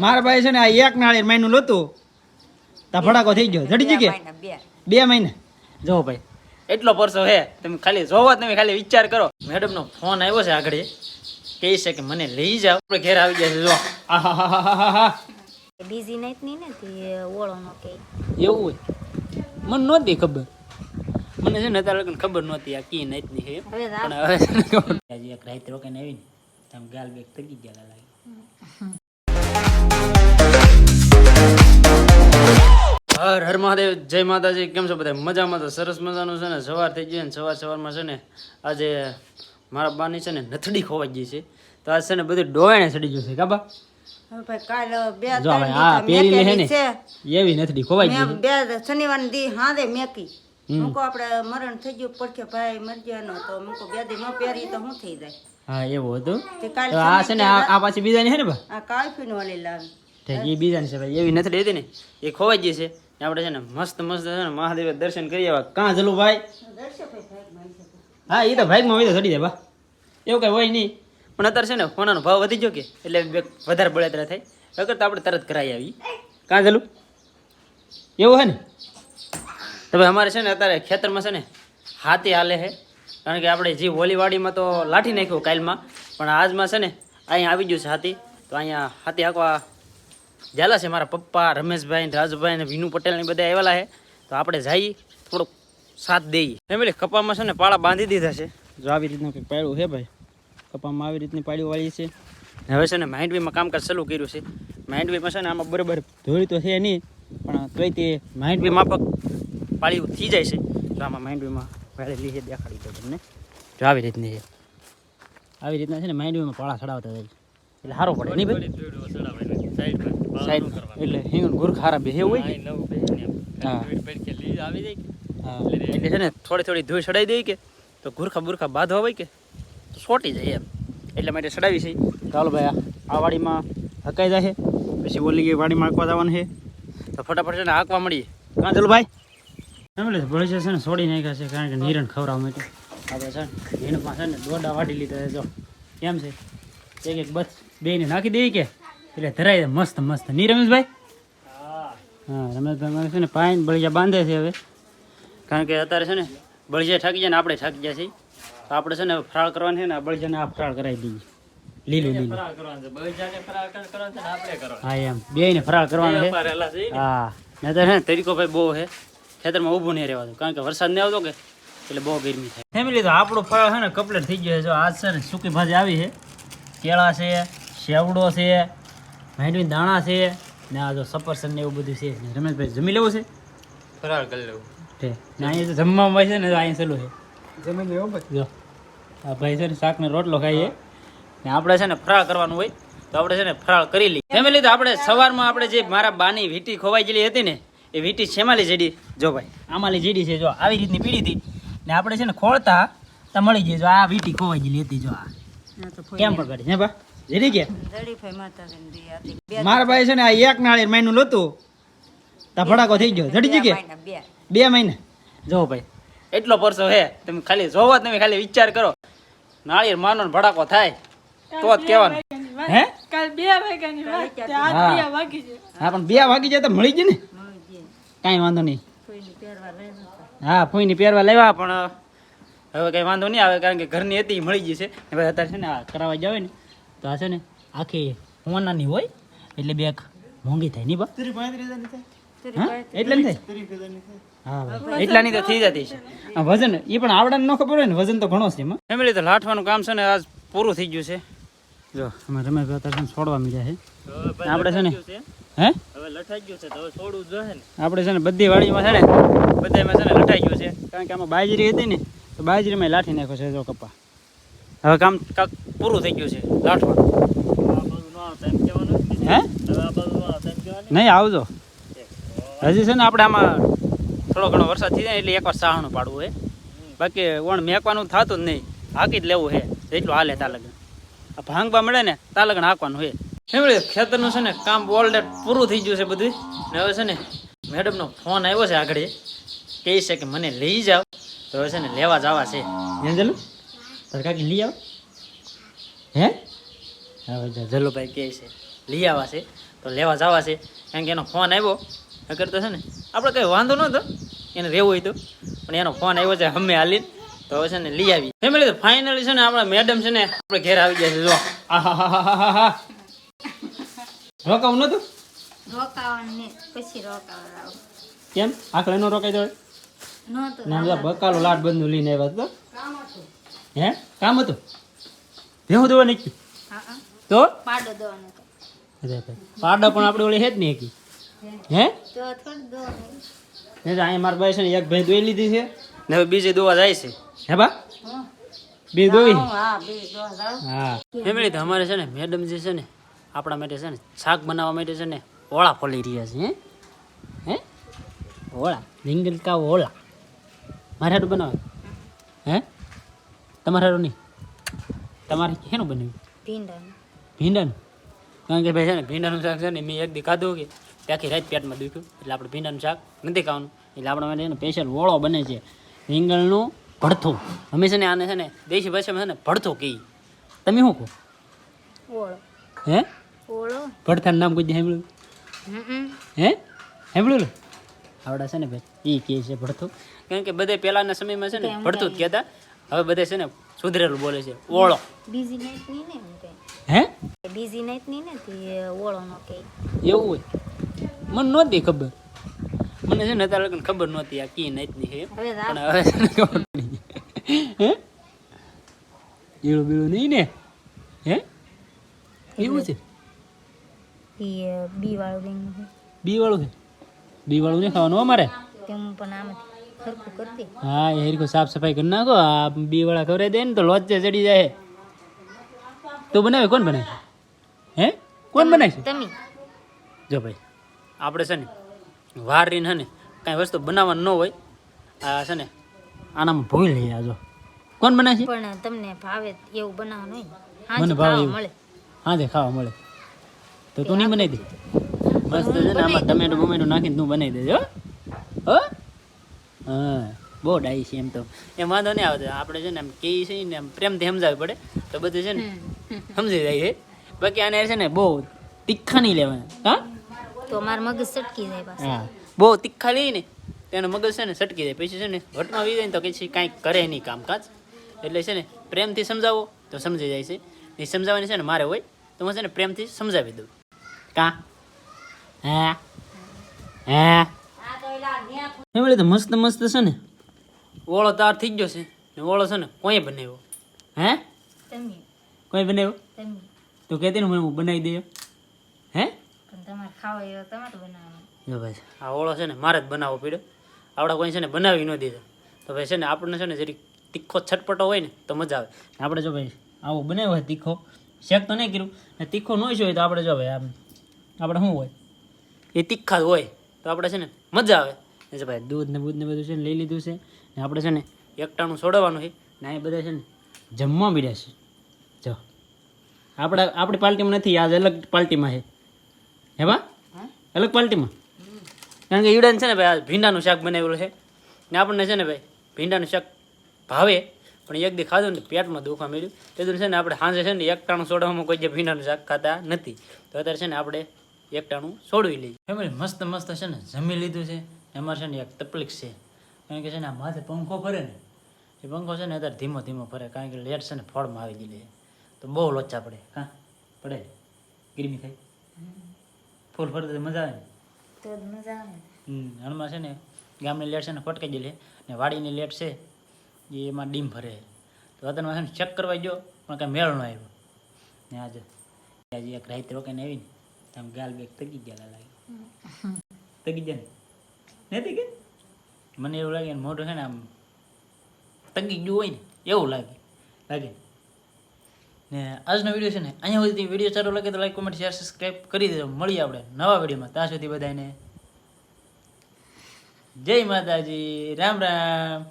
મારા ભાઈ છે ને આ એક નાળિયેર મહિનું લોતું. તા ફટાકો થઈ ગયો. જડી જગ્યા બે. મહિના મહિને. જો ભાઈ એટલો પરસો હે તમે ખાલી જોવો તમે ખાલી વિચાર કરો. મેડમનો ફોન આવ્યો છે આગળ. કહે છે કે મને લઈ જાઓ. આપણે ઘેર આવી ગયા છે જો. આહાહાહાહા. બીજી નાઈટની ને તે ઓળો નો કે. એવું હોય. મને નહોતી ખબર. મને છે ને અત્યારે લગન ખબર નહોતી આ કી નાઈટની છે. હવે રાત પણ હવે ને આજે એક રાત રોકાઈને આવીને તમે ગાલ બેગ તગી ગયા લાગે. હર હર મહાદેવ જય માતાજી કેમ છો બધા? મજામાં તો સરસ મજાનું છે ને? સવાર થઈ ગઈ ને? સવાર સવારમાં છે ને આજે મારા બાની છે ને નથડી ખોવાઈ ગઈ છે. તો આજ છે ને બધું ડોયણે ચડી ગયું છે કાબા હે મરણ થઈ ગયું પડખે ભાઈ મરી ગયાનો તો મૂકો બે દી ન પહેરી તો શું થઈ જાય? હા એવું હતું. આ છે ને આ આ પાછી બીજાની છે ને બા? આ કાળફીન વાળી લાવી એ બીજાની છે ભાઈ. એવી નથડી હતી ને એ ખોવાઈ ગઈ છે. આપણે છે ને મસ્ત મસ્ત છે ને મહાદેવ દર્શન કરી આવ્યા કાં જલું ભાઈ? હા એ તો ભાગમાં હોય તો ચડી જાય, બા. એવું કંઈ હોય નહીં. પણ અત્યારે છે ને ફોનાનો ભાવ વધી ગયો કે, એટલે વધારે બળતરા થાય. અગર તો આપણે તરત કરાવી આવી કાં જલું? એવું હે ને? તો ભાઈ અમારે છે ને અત્યારે ખેતરમાં છે ને હાથી હાલે છે. કારણ કે આપણે જે હોલીવાડીમાં તો લાઠી નાખ્યું કાલમાં. પણ આજમાં છે ને અહીંયા આવી ગયું છે હાથી. તો અહીંયા હાથી હાંકવા જ્યાલા છે મારા પપ્પા રમેશભાઈ રાજભાઈ ને વિનુ પટેલ ને બધા આવેલા છે. તો આપણે જઈએ થોડોક સાથ દઈએ. ફેમિલી કપામાં છે ને પાળા બાંધી દીધા છે. જો આવી રીતનું કંઈક પાડ્યું છે ભાઈ? કપામાં આવી રીતની પાડ્યું વાળી છે. ને હવે છે ને માઇન્ડવીમાં કામકાજ ચાલુ કર્યું છે. માઇન્ડવીમાં છે ને આમાં બરાબર ધોળી તો છે નહીં પણ તોય તે માઇન્ડવી માફક પાળ્યું થઈ જાય છે. તો આમાં માઇન્ડવીમાં વાળેલી છે દેખાડી દો તમને. જો આવી રીતની છે. આવી રીતના છે ને માઇન્ડવીમાં પાળા ચડાવતા જાય એટલે સારું પડે નહીં ભાઈ? સાઈડ એટલે હિંગણ ગુરખ હારા બે હોય કે? હા હા. એટલે છે ને થોડી થોડી ધૂળ ચડાવી દઈ કે તો ગુરખા બુરખા બાંધવા હોય કે તો સોટી જાય એમ. એટલા માટે ચડાવી છે. ચાલો ભાઈ આ- વાડીમાં હકાઈ જાય છે પછી ઓલી વાડીમાં હાંકવા જવાનું છે. તો ફટાફટ છે ને હાંકવા મળીએ. કાં ચાલો ભાઈ? ફેમિલી ભળી છે ને છોડી નાખ્યા છે કારણ કે નિરણ ખવડાવવા માટે. આપણે છે ને નીણમાં પાસે ને દોડા વાટી લીધા છે જો. કેમ છે? એક એક બસ બેને નાખી દઈએ કે? એટલે ધરાય જાય મસ્ત મસ્ત. નહીં રમેશભાઈ? હા રમેશભાઈ મારે છે ને પાઈન બળિયા બાંધે છે હવે. કારણ કે અત્યારે છે ને બળિયા થાકી જાય ને આપણે થાકી જાય છે તો આપણે છે ને ફરાળ કરવાનું છે ને આ બળિયાને આ ફરાળ કરાવી દઈએ. લીલું લીલું. હા એમ. બે ને ફરાળ કરવાનું છે. હા. નહીતર છે ને તરીકો ભાઈ બહુ છે. ખેતરમાં ઊભું નહીં રહેવાનું. કારણ કે વરસાદ નહીં આવતો કે એટલે બહુ ગરમી થાય. ફેમિલી તો આપણું ફળ છે ને કમ્પ્લીટ થઈ ગયો છે. જો આજ છે ને સૂકી ભાજી આવી છે. કેળા છે શેવડો છે માંડવી દાણા છે ને આ જો સફરસન ને એવું બધું છે. રમેશભાઈ જમી લેવું છે? ફરાળ કરી લેવું. છે. ને અહીંયા તો જમવામાં હોય છે ને અહીંયા સહેલું છે. જમી લેવો ભાઈ. જો. આ ભાઈ છે ને શાક ને રોટલો ખાઈએ ને આપણે છે ને ફરાળ કરવાનું હોય તો આપણે છે ને ફરાળ કરી લઈએ. ફેમિલી તો આપણે સવારમાં આપણે જે મારા બાની વીટી ખોવાઈ ગયેલી હતી ને એ વીટી શેમાલી જેડી. જો ભાઈ આમાલી જેડી છે જો. આવી રીતની પીડી હતી. ને આપણે છે ને ખોળતા તો મળી જાય જો આ વીટી ખોવાઈ ગયેલી હતી જો આ. તો કેમ પણ કરી હે બા? જેડી કે? ભાઈ મારા ભાઈ છે ને આ એક નાળિયેર મહિનું લોતું તા ભડાકો થઈ ગયો. જડી કે? બે. બે મહિને. જો ભાઈ એટલો પરસો હે તમે ખાલી જોવો જ તમે ખાલી વિચાર કરો. નાળિયેર માનો ને ભડાકો થાય તો જ કહેવાનું. હે? કાલ બે વાગ્યાની વાત. હા. આજ બે વાગી છે. હા પણ બે વાગી જાય તો મળી જાય ને. કાઈ વાંધો નહીં. હા ફૂઈની પહેરવા લેવા પણ હવે કઈ વાંધો નહીં આવે કારણ કે ઘરની હતી મળી જશે છે. હવે અત્યારે છે ને આ કરાવવા જાવે ને. તો આ છે ને આખી હોનાની હોય એટલે બેગ મોંઘી થાય નહીં બા. એટલે થાય? હા ભાઈ. એટલાની તો થઈ જતી છે. વજન. એ પણ આવડાને ન ખબર હોય ને વજન તો ઘણો છે એમાં. ફેમિલી તો લાઠવાનું કામ છે ને આજ પૂરું થઈ ગયું છે. જો અમે છોડવા છે. આપણે છે ને હે? હવે લઠાઈ ગયું છે તો હવે છોડવું જોઈએ ને. આપણે છે ને બધી વાડીમાં છે ને બધામાં છે ને લઠાઈ ગયું છે. કારણ કે આમાં બાજરી હતી ને તો બાજરીમાં લાઠી નાખ્યો છે જો કપા. હવે કામ કાક પૂરું થઈ ગયું છે, લાઠવાનું. હે? નહીં, આવજો. હજી છે ને આપણે આમાં થોડો ઘણો વરસાદ થઈ જાય એટલે એકવાર સાહણું પાડવું હે. બાકી ઓણ મેકવાનું થતું જ નહીં. હાકી જ લેવું છે એટલું હાલે તા લગન આ ભાંગવા મળે ને તા લગન હાંકવાનું હે. ફેમિલી ખેતરનું છે ને, કામ ઓલરેડ પૂરું થઈ ગયું છે બધું. ને હવે છે ને મેડમનો ફોન આવ્યો છે આગળ. કહે છે કે મને લઈ જાઓ. તો હવે છે ને, લેવા જવા છે. જલું લઈ આવ. હે? હવે જલુભાઈ કહે છે લઈ આવવા છે તો લેવા જવા છે કારણ કે એનો ફોન આવ્યો અગર તો છે ને આપણે કંઈ વાંધો નહોતો એને રહેવું હોય તો પણ એનો ફોન આવ્યો છે અમે હાલીને તો હવે છે ને લઈ આવી. ફેમિલી તો ફાઇનલી છે ને આપણા મેડમ છે ને આપણે ઘેર આવી ગયા છે જો. રોકાવું નતું? રોકાવાનું ને પછી રોકાવા કેમ? આખો એનો રોકાઈ દો ના બકાલો લાટ બંધુ લઈને આવ્યા તો હે? કામ હતું? ભેહું દવા નીકળ્યું હા હા. તો? પાડો દવાનો અરે ભાઈ પાડા પણ આપણે ઓલી હે જ નહીં એકી હે? તો થોડું દોવાનું ને તો અહીંયા મારા ભાઈ છે ને એક ભાઈ દોઈ લીધી છે. ને હવે બીજી દોવા જાય છે. હે બા? બે દવા હા. ફેમિલી તો અમારે છે ને મેડમ જે છે ને આપણા માટે છે ને શાક બનાવવા માટે છે ને ઓળા ફોલી રહ્યા છે હે? હે? ઓળા રીંગણ કા ઓળા. મારે બનાવે હે? તમારે નહીં? તમારે શેનું બનાવ્યું ભીંડાનું. ભીંડાનું? કારણ કે ભાઈ છે ને ભીંડાનું શાક છે ને મેં એક દી ખાધું કે ત્યાંથી રાત પેટમાં દુખ્યું. એટલે આપણે ભીંડાનું શાક નથી ખાવાનું. એટલે આપણા માટે છે ને સ્પેશિયલ ઓળો બને છે. રીંગણનું ભડથું હંમેશા ને આને છે ને દેશી ભાષામાં છે ને ભડથું કહી તમે શું કહો? ઓળો હે? ઓળો ભડથાનું નામ કોઈ સાંભળ્યું? હે? સાંભળ્યું આવડા છે ને ભાઈ એ કહે છે ભડથું કારણ કે બધે પહેલાંના સમયમાં છે ને ભડથું જ કહેતા. હવે બધે છે ને સુધરેલું બોલે છે. ઓળો. બીજી નાઈટની ને એમ હે? બીજી નાઈટની ને તે ઓળો નો કે. એવું હોય? મને નહોતી ખબર. મને છે ને લગન ખબર નહોતી આ કી નાઈટની છે. હવે પણ હવે ખબર પડી. હે? ઈળું બીળું નહીં ને? હે? એવું છે? બી વાળું બી વાળું છે? બી વાળું નહીં ખાવાનું અમારે? તેમ પણ કરતી હા એ હરીકો સાફ સફાઈ કરી નાખો. આ બી વાળા ખવડાવી દે ને તો લોચે ચડી જાય. તું બનાવે? કોણ બનાવે? હે? કોણ બનાવે છે તમે. જો ભાઈ આપણે છે ને વાર રીને ને કાંઈ વસ્તુ બનાવવાનું ન હોય આ છે ને આનામાં ભૂલ લઈ જો. કોણ બનાવે છે પણ તમને ભાવે એવું બનાવવાનું હોય. મને ભાવે એવું. મળે. હા તે ખાવા મળે. તો તું નહીં બનાવી દે? મસ્ત છે ને આમાં ટમેટો બમેટો નાખીને તું બનાવી દેજો હો? હા બહુ ડાઈ છે એમ તો. એમ વાંધો નહીં આવતો આપણે છે ને એમ કે છે ને આમ પ્રેમથી સમજાવવી પડે. તો બધું છે ને સમજી જાય છે. બાકી આને છે ને બહુ તીખા નહીં લેવાના. હા? તો માર મગજ સટકી જાય પાછું. હા. બહુ તીખા લઈ ને તેનો મગજ છે ને સટકી જાય. પછી છે ને વટમાં વી જાય ને તો પછી કાંઈ કરે નહીં કામકાજ. એટલે છે ને પ્રેમથી સમજાવો તો સમજી જાય છે. એ સમજાવવાની છે ને મારે હોય તો હું છે ને પ્રેમથી સમજાવી દઉં. કા? હા? હા? ફેમિલી તો મસ્ત મસ્ત છે ને. ઓળો તાર થઈ ગયો છે. ને ઓળો છે ને કોઈ બનાવ્યો? હે? તમે. કોઈ બનાવ્યો? તમે. તો કહેતી ને હું બનાવી દઈએ હે? પણ તમારે ખાવો એવો તમારે બનાવવાનો. જો ભાઈ. આ ઓળો છે ને મારે જ બનાવવો પડ્યો. આપણા કોઈ છે ને બનાવી ન દીધો. તો ભાઈ છે ને આપણને છે ને જરી તીખો છટપટો હોય ને તો મજા આવે. આપણે જો ભાઈ આવો બનાવ્યો હોય તીખો. શેક તો નહીં કર્યું. ને તીખો ન હોય તો આપણે જો ભાઈ આમ આપણે શું હોય? એ તીખા જ હોય તો આપણે છે ને મજા આવે. જો ભાઈ દૂધ ને બૂધ ને બધું છે ને લઈ લીધું છે. ને આપણે છે ને એકટાણું છોડવાનું છે. ને અહીં બધા છે ને જમવા મળ્યા છે. જો. આપણા આપણી પાર્ટીમાં નથી આજ અલગ પાર્ટીમાં છે. હે બા? અલગ પાર્ટીમાં? કારણ કે ઈવડાને છે ને ભાઈ આ ભીંડાનું શાક બનાવેલું છે. ને આપણને છે ને ભાઈ ભીંડાનું શાક ભાવે પણ એક દી ખાધું ને પેટમાં દુખવા મળ્યું તે છે ને આપણે સાંજે છે ને એકટાણું સોડવામાં કોઈ જે ભીંડાનું શાક ખાતા નથી. તો અત્યારે છે ને આપણે એકટાણું સોડવી લઈએ. ફેમિલી મસ્ત મસ્ત છે ને જમી લીધું છે. એમાં છે ને એક તકલીફ છે. કારણ કે છે ને આ માથે પંખો ફરે ને એ પંખો છે ને અત્યારે ધીમો ધીમો ફરે કારણ કે લેટ છે ને ફળમાં આવી ગયેલી તો બહુ લોચા પડે. હા પડે ગરમી થાય? ફૂલ ફરતો તો મજા આવે ને? તો મજા આવે. હમ હણમાં છે ને ગામની લેટ છે ને ફટકાઈ ગયેલી ને વાડીની લેટ છે એ એમાં ડીમ ભરે તો અત્યારમાં છે ને ચેક કરવા ગયો પણ કાંઈ મેળ ન આવ્યો. ને આજે આજે એક રાત રોકાઈને આવીને આમ ગાલ બેગ તગી ગયા લાગે. તગી જાય ને? નથી કે મને એવું લાગે મોઢું છે ને આમ તંગી ગયું હોય ને એવું લાગે લાગે ને આજનો વીડિયો છે ને અહીંયા સુધી વીડિયો સારો લાગે તો લાઈક કોમેન્ટ શેર સબસ્ક્રાઈબ કરી દેજો મળીએ આપણે નવા વિડીયોમાં ત્યાં સુધી બધાને જય માતાજી રામ રામ